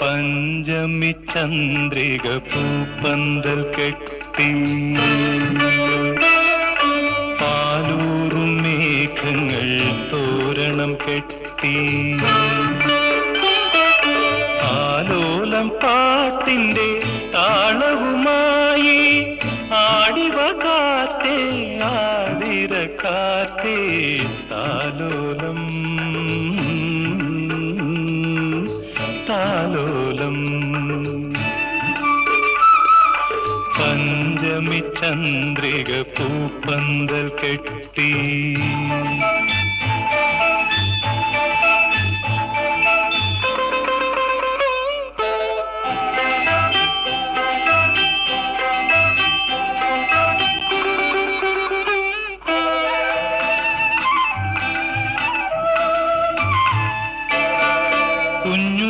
പഞ്ചമി ചന്ദ്രിക പൂപ്പന്തൽ കെട്ടി. തോരണം കെട്ടി. ആലോലം പാട്ടിന്റെ താളവുമായി ആടിവ കാത്തേ ആതിര കാത്തേ താലോലം. താലോലം. പഞ്ചമി ചന്ദ്രിക പൂപ്പന്തൽ കെട്ടി.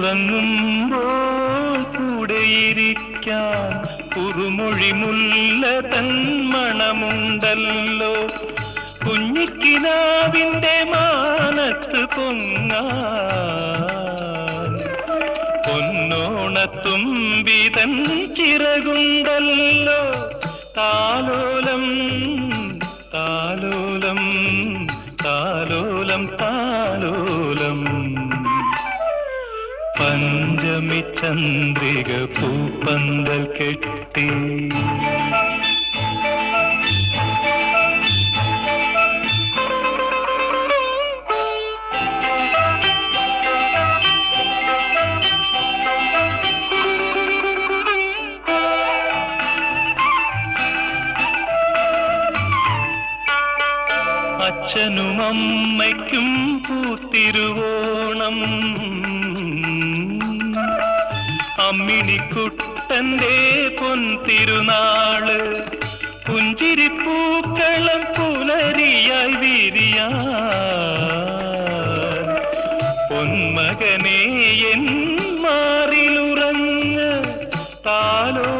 കുഞ്ഞുറങ്ങുമ്പോൾ കൂടെയിരിക്കാൻ കുറുമൊഴി മുല്ല തന്മണമുണ്ടല്ലോ. കുഞ്ഞിക്കിനാവിന്റെ മാനത്ത് പൊങ്ങാൻ. പൊന്നോണത്തുമ്പിതൻ ചിറകുണ്ടല്ലോ. താലോലം താലോലം താലോലം താലോലം പഞ്ചമി ചന്ദ്രിക പൂപ്പന്തൽ കെട്ടി. അച്ഛനും അമ്മയ്ക്കും പൂത്തിരുവോണം. അമ്മിണിക്കുട്ടന്റെ പൊൻതിരുനാൾ പുഞ്ചിരിപ്പൂക്കളം പുലരിയായി വീരിയ പൊന്മകനെ എൻ മാറിലുറങ്ങ് താലോലം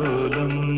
kalam